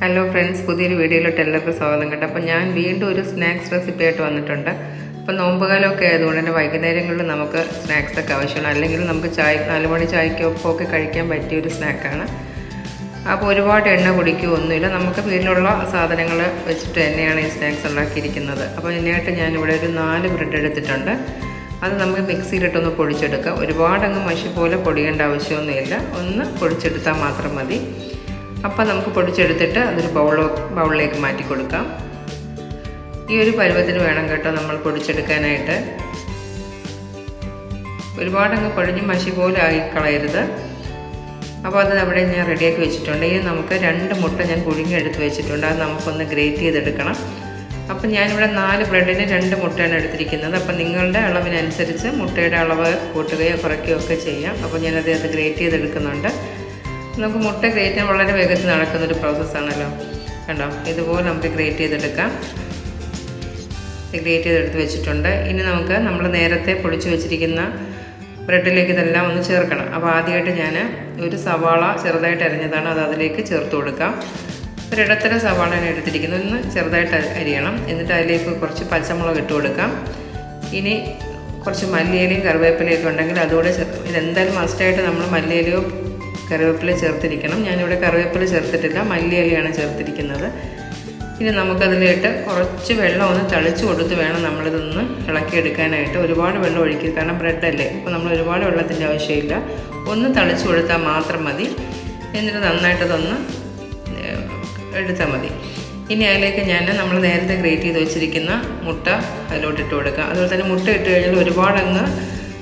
Hello friends പുതിയൊരു വീഡിയോയിലോട്ട് എല്ലാവർക്കും സ്വാഗതം കേട്ടോ. അപ്പോൾ ഞാൻ വീണ്ടും ഒരു സ്നാക്സ് റെസിപ്പി ആയിട്ട് വന്നിട്ടുണ്ട്. അപ്പോൾ നോമ്പുകാലമൊക്കെ ആയതുകൊണ്ട് തന്നെ വൈകുന്നേരങ്ങളിൽ നമുക്ക് സ്നാക്സ് ഒക്കെ ആവശ്യമാണ്. അല്ലെങ്കിൽ നമുക്ക് ചായ നാല് മണി ചായക്കൊപ്പം ഒക്കെ കഴിക്കാൻ പറ്റിയ ഒരു സ്നാക്കാണ് അപ്പോൾ ഒരുപാട് എണ്ണ കുടിക്കുകയൊന്നുമില്ല നമുക്ക് വീട്ടിലുള്ള സാധനങ്ങൾ വെച്ചിട്ട് തന്നെയാണ് ഈ സ്നാക്സ് ഉണ്ടാക്കിയിരിക്കുന്നത്. അപ്പോൾ ഇതിനായിട്ട് ഞാനിവിടെ ഒരു നാല് ബ്രെഡ് എടുത്തിട്ടുണ്ട്. അത് നമുക്ക് മിക്സിയിലിട്ടൊന്ന് പൊടിച്ചെടുക്കാം. ഒരുപാടങ്ങ് മഷി പോലെ പൊടിയേണ്ട ആവശ്യമൊന്നുമില്ല. ഒന്ന് പൊടിച്ചെടുത്താൽ മാത്രം മതി. അപ്പം നമുക്ക് പൊടിച്ചെടുത്തിട്ട് അതൊരു ബൗളോ ബൗളിലേക്ക് മാറ്റി കൊടുക്കാം. ഈ ഒരു പരുവത്തിന് വേണം കേട്ടോ നമ്മൾ പൊടിച്ചെടുക്കാനായിട്ട്. ഒരുപാടങ്ങ് പൊഴിഞ്ഞ് മഷി പോലെ ആയി കളയരുത്. അപ്പോൾ അത് അവിടെ ഞാൻ റെഡിയാക്കി വെച്ചിട്ടുണ്ട്. ഇനി നമുക്ക് രണ്ട് മുട്ട ഞാൻ പുഴുങ്ങി എടുത്ത് വെച്ചിട്ടുണ്ട്. അത് നമുക്കൊന്ന് ഗ്രേറ്റ് ചെയ്തെടുക്കണം. അപ്പം ഞാനിവിടെ നാല് ബ്രെഡിന് രണ്ട് മുട്ടയാണ് എടുത്തിരിക്കുന്നത്. അപ്പം നിങ്ങളുടെ അളവിനനുസരിച്ച് മുട്ടയുടെ അളവ് കൂട്ടുകയോ കുറയ്ക്കുകയോ ഒക്കെ ചെയ്യാം. അപ്പോൾ ഞാനത് അത് ഗ്രേറ്റ് ചെയ്തെടുക്കുന്നുണ്ട്. നമുക്ക് മുട്ട ഗ്രേറ്റ് ചെയ്യാൻ വളരെ വേഗത്തിൽ നടക്കുന്ന ഒരു പ്രോസസ്സാണല്ലോ കണ്ടോ? ഇതുപോലെ നമുക്ക് ഗ്രേറ്റ് ചെയ്തെടുക്കാം. ഗ്രേറ്റ് ചെയ്തെടുത്ത് വെച്ചിട്ടുണ്ട്. ഇനി നമുക്ക് നമ്മൾ നേരത്തെ പൊളിച്ച് വെച്ചിരിക്കുന്ന ബ്രെഡിലേക്ക് ഇതെല്ലാം ഒന്ന് ചേർക്കണം. അപ്പോൾ ആദ്യമായിട്ട് ഞാൻ ഒരു സവാള ചെറുതായിട്ട് അരിഞ്ഞതാണ്. അത് അതിലേക്ക് ചേർത്ത് കൊടുക്കാം. ഒരു ഇടത്തര സവാളയാണ് എടുത്തിരിക്കുന്നത് ഒന്ന് ചെറുതായിട്ട് അരിയണം. എന്നിട്ട് അതിലേക്ക് കുറച്ച് പച്ചമുളക് ഇട്ട് കൊടുക്കാം. ഇനി കുറച്ച് മല്ലിയിലയും കറിവേപ്പിലയൊക്കെ ഉണ്ടെങ്കിൽ അതുകൂടെ ഇതെന്തായാലും മസ്റ്റായിട്ട് നമ്മൾ മല്ലിയിലയോ കറിവേപ്പില ചേർത്തിരിക്കണം. ഞാനിവിടെ കറിവേപ്പില ചേർത്തിട്ടില്ല. മല്ലിയിലയാണ് ചേർത്തിരിക്കുന്നത്. ഇനി നമുക്കതിലിട്ട് കുറച്ച് വെള്ളം ഒന്ന് തളിച്ച് കൊടുത്ത് വേണം നമ്മളിതൊന്ന് ഇളക്കിയെടുക്കാനായിട്ട്. ഒരുപാട് വെള്ളം ഒഴിക്കുക കാരണം ബ്രെഡല്ലേ? അപ്പോൾ നമ്മൾ ഒരുപാട് വെള്ളത്തിന്റെ ആവശ്യമില്ല. ഒന്ന് തളിച്ച് കൊടുത്താൽ മാത്രം മതി. എന്നിട്ട് നന്നായിട്ടതൊന്ന് എടുത്താൽ മതി. ഇനി അതിലേക്ക് ഞാൻ നമ്മൾ നേരത്തെ ഗ്രേറ്റ് ചെയ്ത് വെച്ചിരിക്കുന്ന മുട്ട അതിലോട്ട് ഇട്ട് കൊടുക്കുക അതുപോലെ തന്നെ മുട്ട ഇട്ട് കഴിഞ്ഞാൽ ഒരുപാടങ്ങ്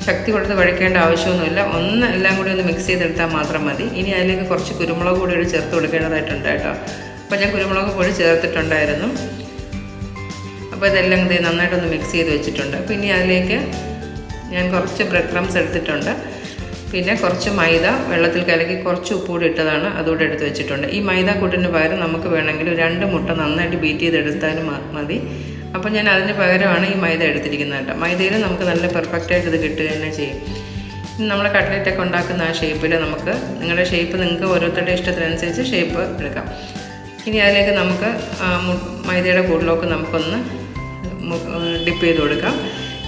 ശക്തി കൊടുത്ത് വഴക്കേണ്ട ആവശ്യമൊന്നുമില്ല. ഒന്ന് എല്ലാം കൂടി ഒന്ന് മിക്സ് ചെയ്തെടുത്താൽ മാത്രം മതി. ഇനി അതിലേക്ക് കുറച്ച് കുരുമുളക് പൊടി ചേർത്ത് കൊടുക്കേണ്ടതായിട്ടുണ്ട് കേട്ടോ. അപ്പോൾ ഞാൻ കുരുമുളക് പൊടി ചേർത്തിട്ടുണ്ടായിരുന്നു. അപ്പോൾ ഇതെല്ലാം ഇത് നന്നായിട്ടൊന്ന് മിക്സ് ചെയ്ത് വെച്ചിട്ടുണ്ട്. അപ്പോൾ ഇനി അതിലേക്ക് ഞാൻ കുറച്ച് ബ്രെഡ് ക്രംസ് എടുത്തിട്ടുണ്ട്. പിന്നെ കുറച്ച് മൈദ വെള്ളത്തിൽ കലക്കി കുറച്ച് ഉപ്പൂടി ഇട്ടതാണ് അതുകൂടെ എടുത്ത് വെച്ചിട്ടുണ്ട്. ഈ മൈദ കൂട്ടിന് പകരം നമുക്ക് വേണമെങ്കിൽ രണ്ട് മുട്ട നന്നായിട്ട് ബീറ്റ് ചെയ്തെടുത്താലും മതി. അപ്പോൾ ഞാൻ അതിന് പകരമാണ് ഈ മൈദ എടുത്തിരിക്കുന്നത് കേട്ടോ. മൈദയിൽ നമുക്ക് നല്ല പെർഫെക്റ്റ് ആയിട്ട് ഇത് കിട്ടുക തന്നെ ചെയ്യും. നമ്മൾ കട്ട്ലറ്റൊക്കെ ഉണ്ടാക്കുന്ന ആ ഷേപ്പിൽ നമുക്ക് നിങ്ങളുടെ ഷേപ്പ് നിങ്ങൾക്ക് ഓരോരുത്തരുടെ ഇഷ്ടത്തിനനുസരിച്ച് ഷേപ്പ് എടുക്കാം. ഇനി അതിലേക്ക് നമുക്ക് മൈദയുടെ കൂടിലൊക്കെ നമുക്കൊന്ന് ഡിപ്പ് ചെയ്ത് കൊടുക്കാം.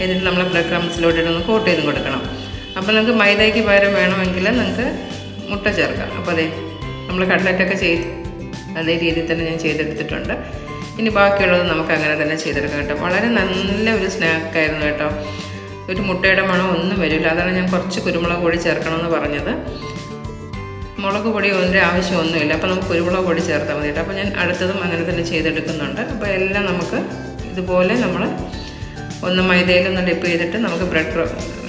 എന്നിട്ട് നമ്മൾ ക്രംസിലോട്ടിട്ട് ഒന്ന് കോട്ട് ചെയ്ത് കൊടുക്കണം. അപ്പോൾ നിങ്ങൾക്ക് മൈദയ്ക്ക് പകരം വേണമെങ്കിൽ നിങ്ങൾക്ക് മുട്ട ചേർക്കാം. അപ്പോൾ അതെ നമ്മൾ കട്ട്ലറ്റൊക്കെ ചെയ്ത് അതേ രീതിയിൽ തന്നെ ഞാൻ ചെയ്തെടുത്തിട്ടുണ്ട്. ഇനി ബാക്കിയുള്ളത് നമുക്ക് അങ്ങനെ തന്നെ ചെയ്തെടുക്കാം കേട്ടോ. വളരെ നല്ല ഒരു സ്നാക്കായിരുന്നു കേട്ടോ. ഒരു മുട്ടയുടെ മണം ഒന്നും വരില്ല. അതാണ് ഞാൻ കുറച്ച് കുരുമുളക് പൊടി ചേർക്കണമെന്ന് പറഞ്ഞത്. മുളക് പൊടി ഒന്നിന്റെ ആവശ്യമൊന്നുമില്ല. അപ്പോൾ നമുക്ക് കുരുമുളക് പൊടി ചേർത്താൽ മതി കേട്ടോ. അപ്പോൾ ഞാൻ അടുത്തതും അങ്ങനെ തന്നെ ചെയ്തെടുക്കുന്നുണ്ട്. അപ്പോൾ എല്ലാം നമുക്ക് ഇതുപോലെ നമ്മൾ ഒന്ന് മൈദയിലൊന്ന് ഡിപ്പ് ചെയ്തിട്ട് നമുക്ക് ബ്രെഡ്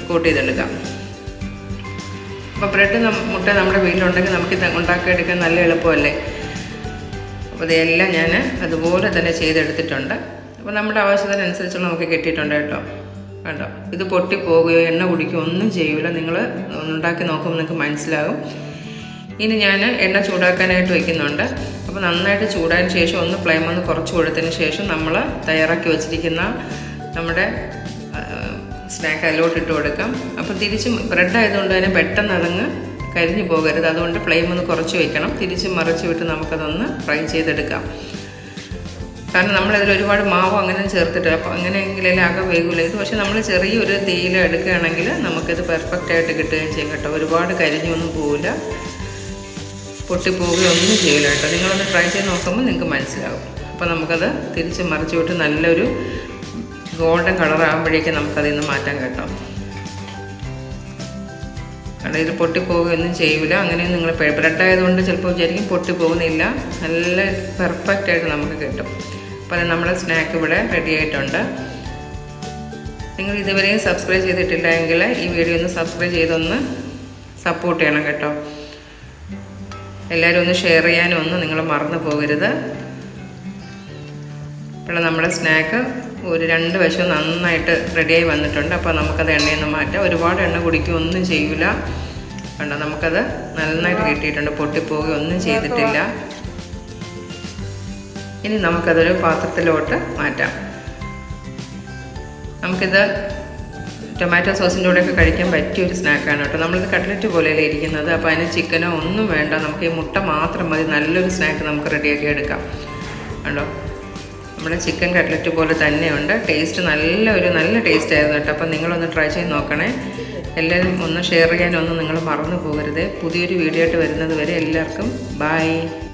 കോട്ട് ചെയ്തെടുക്കാം അപ്പോൾ ബ്രെഡ് മുട്ട നമ്മുടെ വീട്ടിലുണ്ടെങ്കിൽ നമുക്ക് ഇത് ഉണ്ടാക്കിയെടുക്കാൻ നല്ല എളുപ്പമല്ലേ? അപ്പോൾ ഇതെല്ലാം ഞാൻ അതുപോലെ തന്നെ ചെയ്തെടുത്തിട്ടുണ്ട്. അപ്പോൾ നമ്മുടെ ആവശ്യത്തിനനുസരിച്ചുള്ള നമുക്ക് കിട്ടിയിട്ടുണ്ട് കേട്ടോ. കണ്ടോ? ഇത് പൊട്ടിപ്പോകുകയോ എണ്ണ കുടിക്കുകയോ ഒന്നും ചെയ്യൂല. നിങ്ങൾ ഉണ്ടാക്കി നോക്കുമ്പോൾ നിങ്ങൾക്ക് മനസ്സിലാകും. ഇനി ഞാൻ എണ്ണ ചൂടാക്കാനായിട്ട് വയ്ക്കുന്നുണ്ട് അപ്പോൾ നന്നായിട്ട് ചൂടായതിന് ശേഷം ഒന്ന് ഫ്ലെയിം ഒന്ന് കുറച്ച് കൊടുത്തതിന് ശേഷം നമ്മൾ തയ്യാറാക്കി വെച്ചിരിക്കുന്ന നമ്മുടെ സ്നാക്ക് അതിലോട്ട് ഇട്ട് കൊടുക്കാം. അപ്പോൾ തിരിച്ചും ബ്രെഡ് ആയതുകൊണ്ട് തന്നെ പെട്ടെന്ന് അതങ്ങ് കരിഞ്ഞു പോകരുത്. അതുകൊണ്ട് ഫ്ലെയിം ഒന്ന് കുറച്ച് വെക്കണം. തിരിച്ച് മറിച്ച് വിട്ട് നമുക്കതൊന്ന് ഫ്രൈ ചെയ്തെടുക്കാം. കാരണം നമ്മളിതിൽ ഒരുപാട് മാവ് അങ്ങനെ ചേർത്തിട്ട് അപ്പോൾ അങ്ങനെയെങ്കിലും ആകെ വേഗമില്ല ഇത് പക്ഷേ നമ്മൾ ചെറിയൊരു തീയിൽ എടുക്കുകയാണെങ്കിൽ നമുക്കിത് പെർഫെക്റ്റ് ആയിട്ട് കിട്ടുകയും ചെയ്യും കേട്ടോ. ഒരുപാട് കരിഞ്ഞൊന്നും പോവില്ല. പൊട്ടിപ്പോവുകയൊന്നും ചെയ്യില്ല കേട്ടോ. നിങ്ങളൊന്ന് ട്രൈ ചെയ്ത് നോക്കുമ്പോൾ നിങ്ങൾക്ക് മനസ്സിലാവും. അപ്പോൾ നമുക്കത് തിരിച്ച് മറിച്ച് വിട്ട് നല്ലൊരു ഗോൾഡൻ കളർ ആകുമ്പോഴേക്കും നമുക്കതിൽ നിന്ന് മാറ്റാൻ കേട്ടോ. കാരണം ഇത് പൊട്ടിപ്പോകുകയൊന്നും ചെയ്യില്ല അങ്ങനെ നിങ്ങൾ ബ്രെഡ് ആയതുകൊണ്ട് ചിലപ്പോൾ വിചാരിക്കും പൊട്ടിപ്പോകുന്നില്ല നല്ല പെർഫെക്റ്റ് ആയിട്ട് നമുക്ക് കിട്ടും. അപ്പോൾ നമ്മുടെ സ്നാക്ക് ഇവിടെ റെഡി ആയിട്ടുണ്ട്. നിങ്ങൾ ഇതുവരെയും സബ്സ്ക്രൈബ് ചെയ്തിട്ടില്ല എങ്കിൽ ഈ വീഡിയോ ഒന്ന് സബ്സ്ക്രൈബ് ചെയ്തൊന്ന് സപ്പോർട്ട് ചെയ്യണം കേട്ടോ. എല്ലാവരും ഒന്ന് ഷെയർ ചെയ്യാനും ഒന്നും നിങ്ങൾ മറന്നു പോകരുത്. ഇപ്പോൾ നമ്മുടെ സ്നാക്ക് ഒരു രണ്ട് വശം നന്നായിട്ട് റെഡിയായി വന്നിട്ടുണ്ട്. അപ്പോൾ നമുക്കത് എണ്ണയിൽ നിന്ന് മാറ്റാം. ഒരുപാട് എണ്ണ കുടിക്കുകയൊന്നും ചെയ്യില്ല കണ്ടോ നമുക്കത് നന്നായിട്ട് കിട്ടിയിട്ടുണ്ട്. പൊട്ടിപ്പോവുകയോ ഒന്നും ചെയ്തിട്ടില്ല. ഇനി നമുക്കതൊരു പാത്രത്തിലോട്ട് മാറ്റാം. നമുക്കിത് ടൊമാറ്റോ സോസിന്റെ കൂടെയൊക്കെ കഴിക്കാൻ പറ്റിയ ഒരു സ്നാക്കാണ് കേട്ടോ. നമ്മളിത് കട്ട്ലറ്റ് പോലെയല്ലേ ഇരിക്കുന്നത്. അപ്പോൾ അതിന് ചിക്കനോ ഒന്നും വേണ്ട. നമുക്ക് ഈ മുട്ട മാത്രം മതി. നല്ലൊരു സ്നാക്ക് നമുക്ക് റെഡിയാക്കി എടുക്കാം. കണ്ടോ? നമ്മുടെ ചിക്കൻ കട്ട്ലറ്റ് പോലെ തന്നെയുണ്ട്. ടേസ്റ്റ് നല്ല ഒരു നല്ല ടേസ്റ്റ് ആയിരുന്നു കേട്ടോ. അപ്പം നിങ്ങളൊന്ന് ട്രൈ ചെയ്ത് നോക്കണേ. എല്ലാവരും ഒന്ന് ഷെയർ ചെയ്യാനൊന്നും നിങ്ങൾ മറന്നു പോകരുത്. പുതിയൊരു വീഡിയോ ആയിട്ട് വരുന്നത് വരെ എല്ലാവർക്കും ബായ്